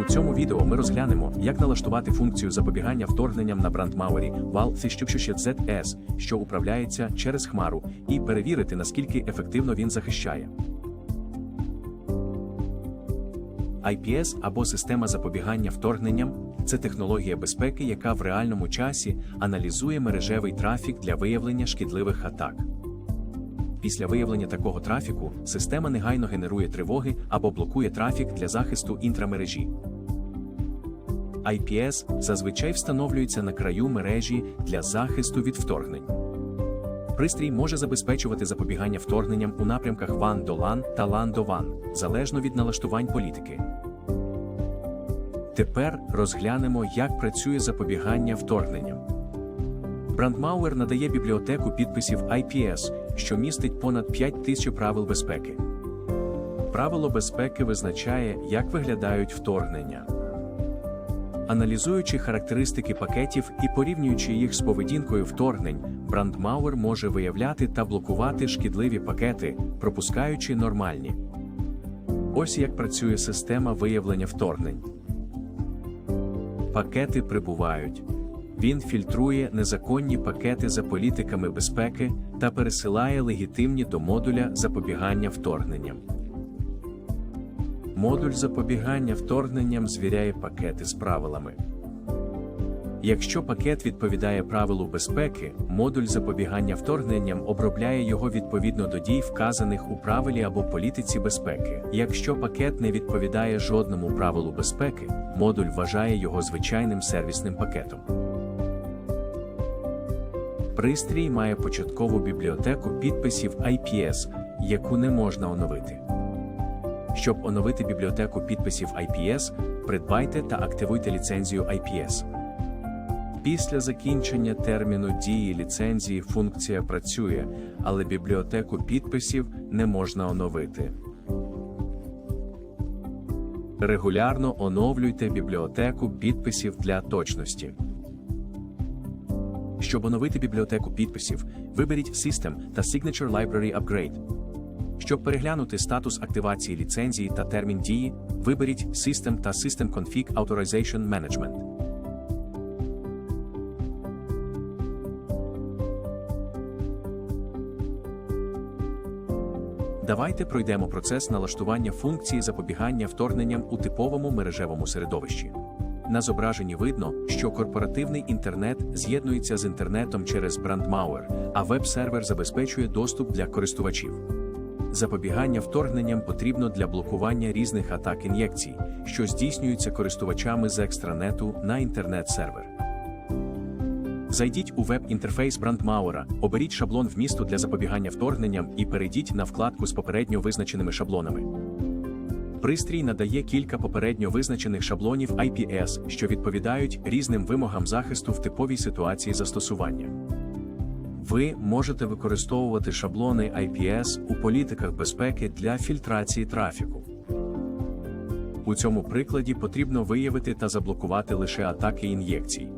У цьому відео ми розглянемо, як налаштувати функцію запобігання вторгненням на брандмауері 1600ZS, що управляється через Хмару, і перевірити, наскільки ефективно він захищає. IPS або система запобігання вторгненням це технологія безпеки, яка в реальному часі аналізує мережевий трафік для виявлення шкідливих атак. Після виявлення такого трафіку система негайно генерує тривоги або блокує трафік для захисту інтрамережі. IPS зазвичай встановлюється на краю мережі для захисту від вторгнень. Пристрій може забезпечувати запобігання вторгненням у напрямках WAN до LAN та LAN до WAN, залежно від налаштувань політики. Тепер розглянемо, як працює запобігання вторгненням. Брандмауер надає бібліотеку підписів IPS, що містить понад 5 тисяч правил безпеки. Правило безпеки визначає, як виглядають вторгнення. Аналізуючи характеристики пакетів і порівнюючи їх з поведінкою вторгнень, брандмауер може виявляти та блокувати шкідливі пакети, пропускаючи нормальні. Ось як працює система виявлення вторгнень. Пакети прибувають. Він фільтрує незаконні пакети за політиками безпеки та пересилає легітимні до модуля запобігання вторгненням. Модуль запобігання вторгненням звіряє пакети з правилами. Якщо пакет відповідає правилу безпеки, модуль запобігання вторгненням обробляє його відповідно до дій, вказаних у правилі або політиці безпеки. Якщо пакет не відповідає жодному правилу безпеки, модуль вважає його звичайним сервісним пакетом. Пристрій має початкову бібліотеку підписів IPS, яку не можна оновити. Щоб оновити бібліотеку підписів IPS, придбайте та активуйте ліцензію IPS. Після закінчення терміну дії ліцензії функція працює, але бібліотеку підписів не можна оновити. Регулярно оновлюйте бібліотеку підписів для точності. Щоб оновити бібліотеку підписів, виберіть System та Signature Library Upgrade. Щоб переглянути статус активації ліцензії та термін дії, виберіть System та System Config Authorization Management. Давайте пройдемо процес налаштування функції запобігання вторгненням у типовому мережевому середовищі. На зображенні видно, що корпоративний інтернет з'єднується з інтернетом через брандмауер, а веб-сервер забезпечує доступ для користувачів. Запобігання вторгненням потрібно для блокування різних атак ін'єкцій, що здійснюються користувачами з екстранету на інтернет-сервер. Зайдіть у веб-інтерфейс брандмауера, оберіть шаблон вмісту для запобігання вторгненням і перейдіть на вкладку з попередньо визначеними шаблонами. Пристрій надає кілька попередньо визначених шаблонів IPS, що відповідають різним вимогам захисту в типовій ситуації застосування. Ви можете використовувати шаблони IPS у політиках безпеки для фільтрації трафіку. У цьому прикладі потрібно виявити та заблокувати лише атаки ін'єкцій.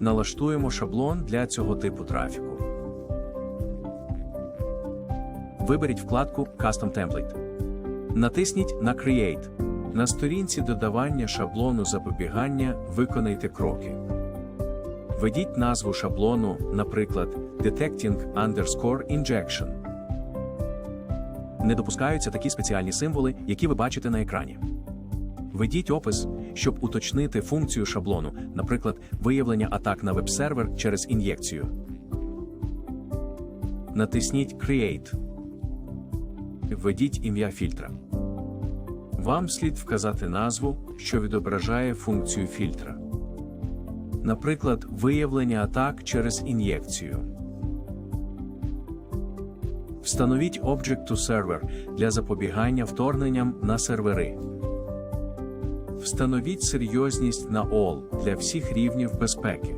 Налаштуємо шаблон для цього типу трафіку. Виберіть вкладку Custom Template. Натисніть на Create. На сторінці додавання шаблону запобігання виконайте кроки. Введіть назву шаблону, наприклад, Detecting underscore Injection. Не допускаються такі спеціальні символи, які ви бачите на екрані. Введіть опис, щоб уточнити функцію шаблону, наприклад, виявлення атак на веб-сервер через ін'єкцію. Натисніть Create. Введіть ім'я фільтра. Вам слід вказати назву, що відображає функцію фільтра. Наприклад, виявлення атак через ін'єкцію. Встановіть Object to Server для запобігання вторгненням на сервери. Встановіть серйозність на All для всіх рівнів безпеки.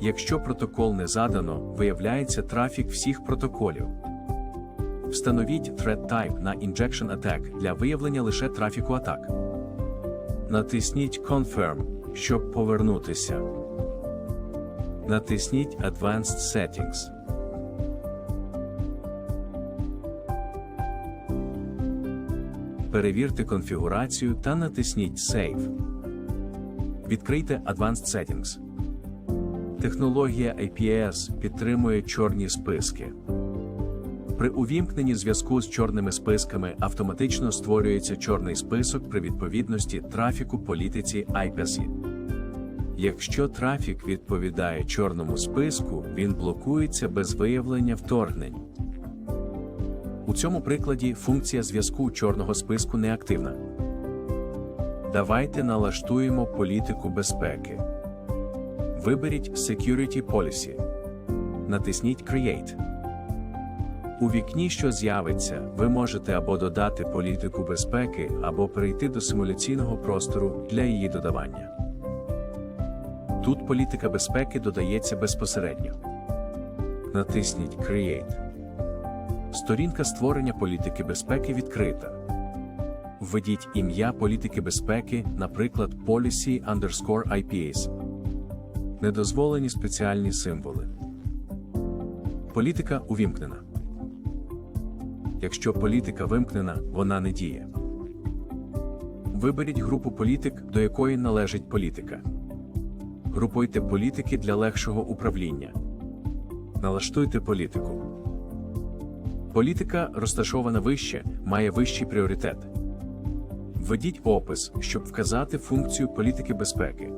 Якщо протокол не задано, виявляється трафік всіх протоколів. Встановіть Threat Type на Injection Attack для виявлення лише трафіку атак. Натисніть Confirm, щоб повернутися. Натисніть Advanced Settings. перевірте конфігурацію та натисніть Save. Відкрийте Advanced Settings. Технологія IPS підтримує чорні списки. При увімкненні зв'язку з чорними списками автоматично створюється чорний список при відповідності трафіку політиці IPASI. Якщо трафік відповідає чорному списку, він блокується без виявлення вторгнень. У цьому прикладі функція зв'язку чорного списку неактивна. Давайте налаштуємо політику безпеки. Виберіть Security Policy. Натисніть Create. У вікні, що з'явиться, ви можете або додати політику безпеки, або перейти до симуляційного простору для її додавання. Тут політика безпеки додається безпосередньо. Натисніть Create. Сторінка створення політики безпеки відкрита. Введіть ім'я політики безпеки, наприклад, Policy underscore IPS. Недозволені спеціальні символи. Політика увімкнена. Якщо політика вимкнена, вона не діє. Виберіть групу політик, до якої належить політика. Групуйте політики для легшого управління. Налаштуйте політику. Політика, розташована вище, має вищий пріоритет. Введіть опис, щоб вказати функцію політики безпеки.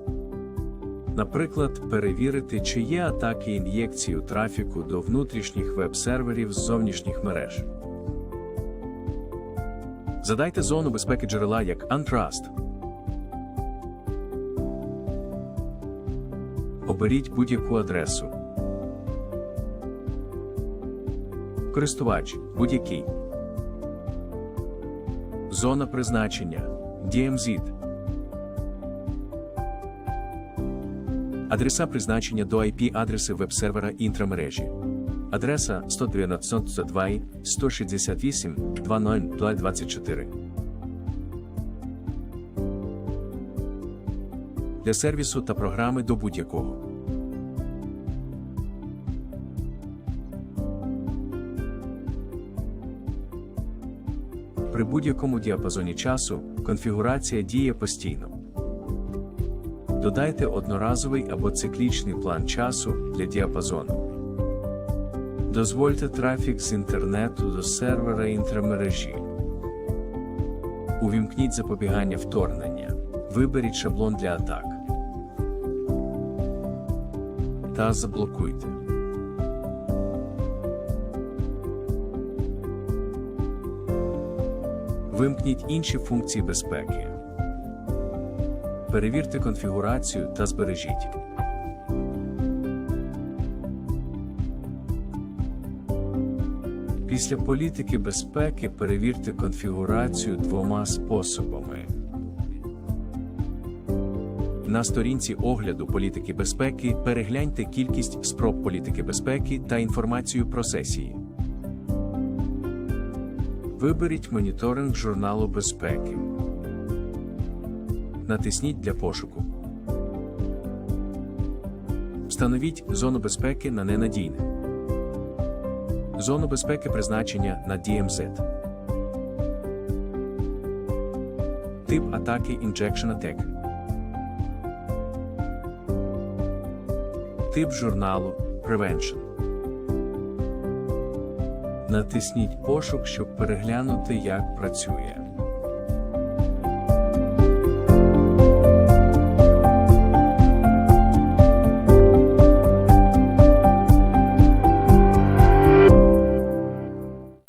Наприклад, перевірити, чи є атаки ін'єкцію трафіку до внутрішніх веб-серверів з зовнішніх мереж. Задайте зону безпеки джерела як Untrust. Оберіть будь-яку адресу. Користувач будь-який. Зона призначення DMZ. Адреса призначення до IP-адреси веб-сервера інтрамережі. Адреса 192 168 2024. Для сервісу та програми до будь-якого. При будь-якому діапазоні часу конфігурація діє постійно. Додайте одноразовий або циклічний план часу для діапазону. Дозвольте трафік з інтернету до сервера інтрамережі. Увімкніть запобігання вторгнення. Виберіть шаблон для атак. Та заблокуйте. Вимкніть інші функції безпеки. Перевірте конфігурацію та збережіть. Після політики безпеки перевірте конфігурацію двома способами. На сторінці огляду політики безпеки перегляньте кількість спроб політики безпеки та інформацію про сесії. Виберіть моніторинг журналу безпеки. Натисніть для пошуку. Встановіть зону безпеки на ненадійне. Зону безпеки призначення на DMZ. Тип атаки Injection Attack. Тип журналу Prevention. Натисніть пошук, щоб переглянути, як працює.